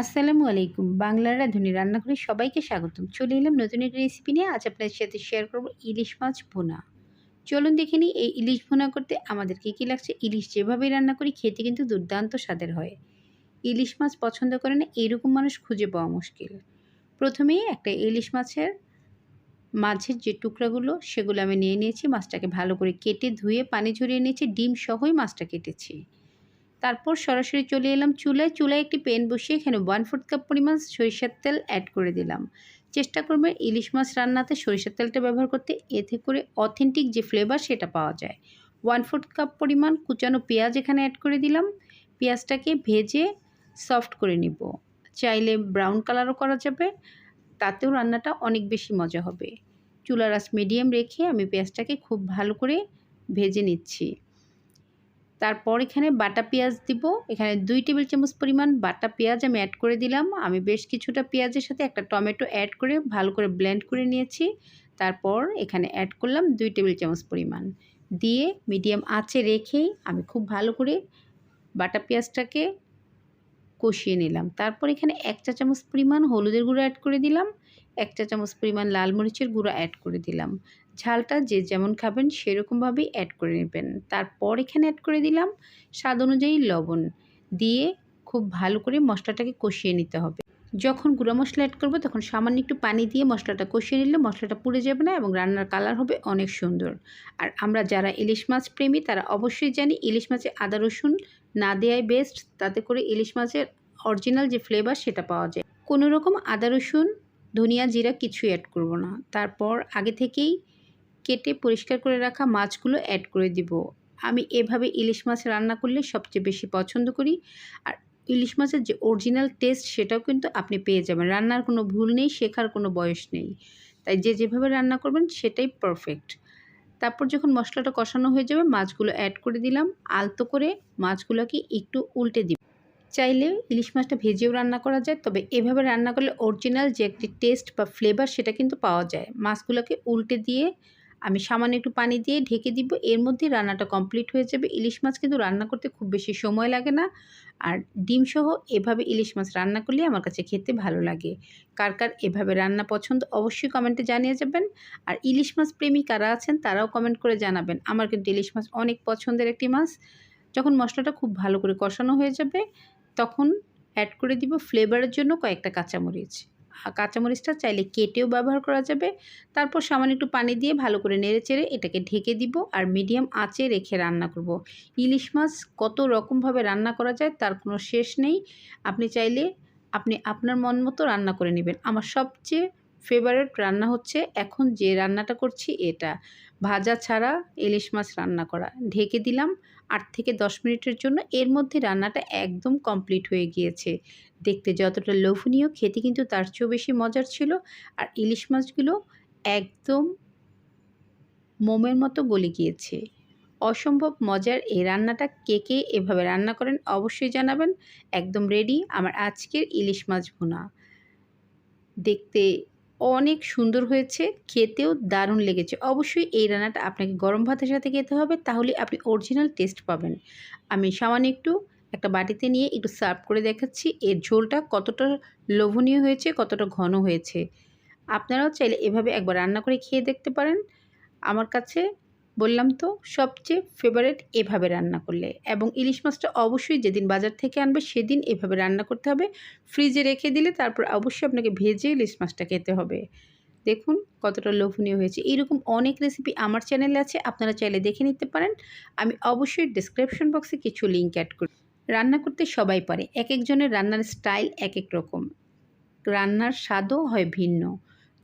আসসালামু আলাইকুম। বাংলার রাঁধুনি রান্না করে সবাইকে স্বাগতম। চলে এলাম নতুন একটা রেসিপি নিয়ে। আজ আপনাদের সাথে শেয়ার করব ইলিশ মাছ ভুনা। চলুন দেখে নিই, এই ইলিশ ভুনা করতে আমাদের কী কী লাগছে? ইলিশ যেভাবেই রান্না করি, খেতে কিন্তু দুর্দান্ত স্বাদের হয়। ইলিশ মাছ পছন্দ করে না এরকম মানুষ খুঁজে পাওয়া মুশকিল। প্রথমেই একটা ইলিশ মাছের মাছের যে টুকরাগুলো, সেগুলো আমি নিয়ে নিয়েছি। মাছটাকে ভালো করে কেটে ধুয়ে, পানি ঝরিয়ে নিয়েছি। ডিম সহই মাছটা কেটেছি। তারপর সরাসরি চলে এলাম চুলায়। চুলায় একটি প্যান বসিয়ে এখানে ওয়ান ফোর্থ কাপ পরিমাণ সরিষার তেল অ্যাড করে দিলাম। চেষ্টা করবেন ইলিশ মাছ রান্নাতে সরিষার তেলটা ব্যবহার করতে। এতে করে অথেন্টিক যে ফ্লেভার সেটা পাওয়া যায়। ওয়ান ফোর্থ কাপ পরিমাণ কুচানো পেঁয়াজ এখানে অ্যাড করে দিলাম। পেঁয়াজটাকে ভেজে সফট করে নিব। চাইলে ব্রাউন কালারও করা যাবে। তাতেও রান্নাটা অনেক বেশি মজা হবে। চুলার আঁচ মিডিয়াম রেখে আমি পেঁয়াজটাকে খুব ভালো করে ভেজে নিচ্ছি। তারপর এখানে বাটা পেঁয়াজ দিব। এখানে দুই টেবিল চামচ পরিমাণ বাটা পেঁয়াজ আমি অ্যাড করে দিলাম। আমি বেশ কিছুটা পেঁয়াজের সাথে একটা টমেটো অ্যাড করে ভালো করে ব্লেন্ড করে নিয়েছি। তারপর এখানে অ্যাড করলাম দুই টেবিল চামচ পরিমাণ। দিয়ে মিডিয়াম আঁচে রেখেই আমি খুব ভালো করে বাটা পেঁয়াজটাকে কষিয়ে নিলাম। তারপর এখানে এক চা চামচ পরিমাণ হলুদের গুঁড়ো অ্যাড করে দিলাম। এক চা চামচ পরিমাণ লাল মরিচের গুঁড়ো অ্যাড করে দিলাম। ঝালটা যে যেমন খাবেন সেরকমভাবেই অ্যাড করে নেবেন। তারপর এখানে অ্যাড করে দিলাম স্বাদ অনুযায়ী লবণ দিয়ে খুব ভালো করে মশলাটাকে কষিয়ে নিতে হবে। যখন গুঁড়া মশলা অ্যাড করব তখন সামান্য একটু পানি দিয়ে মশলাটা কষিয়ে নিলে মশলাটা পুড়ে যাবে না এবং রান্নার কালার হবে অনেক সুন্দর। আর আমরা যারা ইলিশ মাছ প্রেমী তারা অবশ্যই জানি ইলিশ মাছে আদা রসুন না দেওয়াই বেস্ট তাতে করে ইলিশ মাছের অরিজিনাল যে ফ্লেভার সেটা পাওয়া যায়। কোনো রকম আদা রসুন, ধনিয়া জিরা কিছুই অ্যাড করব না। তারপর আগে থেকেই কেটে পরিষ্কার করে রাখা মাছগুলো অ্যাড করে দিব। আমি এভাবে ইলিশ মাছ রান্না করলে সবচেয়ে বেশি পছন্দ করি। আর ইলিশ মাছের যে অরিজিনাল টেস্ট সেটাও কিন্তু আপনি পেয়ে যাবেন। রান্নার কোনো ভুল নেই, শেখার কোনো বয়স নেই। তাই যে যেভাবে রান্না করবেন সেটাই পারফেক্ট তারপর যখন মশলাটা কষানো হয়ে যাবে, মাছগুলো অ্যাড করে দিলাম। আলতো করে মাছগুলোকে একটু উল্টে দিব। চাইলে ইলিশ মাছটা ভেজেও রান্না করা যায়, তবে এভাবে রান্না করলে অরিজিনাল যে একটি টেস্ট বা ফ্লেভার সেটা কিন্তু পাওয়া যায়। মাছগুলোকে উল্টে দিয়ে আমি সামান্য একটু পানি দিয়ে ঢেকে দিব। এর মধ্যে রান্নাটা কমপ্লিট হয়ে যাবে। ইলিশ মাছ কিন্তু রান্না করতে খুব বেশি সময় লাগে না। আর ডিম সহ এভাবে ইলিশ মাছ রান্না করলে আমার কাছে খেতে ভালো লাগে। কার কার এভাবে রান্না পছন্দ অবশ্যই কমেন্টে জানিয়ে যাবেন। আর ইলিশ মাছ প্রেমী কারা আছেন তারাও কমেন্ট করে জানাবেন। আমার কিন্তু ইলিশ মাছ অনেক পছন্দের একটি মাছ। যখন মশলাটা খুব ভালো করে কষানো হয়ে যাবে, তখন অ্যাড করে দিব ফ্লেভারের জন্য কয়েকটা কাঁচামরিচ। কাঁচামরিচটা চাইলে কেটেও ব্যবহার করা যাবে। তারপর সামান্য একটু পানি দিয়ে ভালো করে নেড়ে চেড়ে এটাকে ঢেকে দিব আর মিডিয়াম আঁচে রেখে রান্না করব। ইলিশ মাছ কত রকমভাবে রান্না করা যায় তার কোনো শেষ নেই। আপনি চাইলে আপনি আপনার মন মতো রান্না করে নেবেন। আমার সবচেয়ে ফেভারেট রান্না হচ্ছে, এখন যে রান্নাটা করছি এটা। ভাজা ছাড়া ইলিশ মাছ রান্না করা। ঢেকে দিলাম আট থেকে দশ মিনিটের জন্য। এর মধ্যে রান্নাটা একদম কমপ্লিট হয়ে গিয়েছে। দেখতে যতটা লোভনীয়, খেতে কিন্তু তার চেয়েও বেশি মজার ছিল। আর ইলিশ মাছগুলো একদম মোমের মতো গলে গিয়েছে। অসম্ভব মজার এই রান্নাটা কে কে এভাবে রান্না করেন অবশ্যই জানাবেন। একদম রেডি আমার আজকের ইলিশ মাছ ভুনা। দেখতে অনেক সুন্দর হয়েছে, খেতেও দারুণ লেগেছে। অবশ্যই এই রান্নাটা আপনাকে গরম ভাতের সাথে খেতে হবে, তাহলে আপনি অরিজিনাল টেস্ট পাবেন। আমি সামান্য একটু একটা বাটিতে নিয়ে একটু সার্ভ করে দেখাচ্ছি, এর ঝোলটা কতটা লোভনীয় হয়েছে, কতটা ঘন হয়েছে। আপনারাও চাইলে এভাবে একবার রান্না করে খেয়ে দেখতে পারেন। আমার কাছে বললাম তো, সবচেয়ে ফেভারেট এভাবে রান্না করলে। এবং ইলিশ মাছটা অবশ্যই যেদিন বাজার থেকে আনবে সেদিন এভাবে রান্না করতে হবে। ফ্রিজে রেখে দিলে তারপর অবশ্যই আপনাকে ভেজে ইলিশ মাছটা খেতে হবে। দেখুন কতটা লোভনীয় হয়েছে। এইরকম অনেক রেসিপি আমার চ্যানেলে আছে, আপনারা চাইলে দেখে নিতে পারেন। আমি অবশ্যই ডিসক্রিপশন বক্সে কিছু লিঙ্ক অ্যাড করি। রান্না করতে সবাই পারে। এক একজনের রান্নার স্টাইল এক এক রকম। রান্নার স্বাদও হয় ভিন্ন।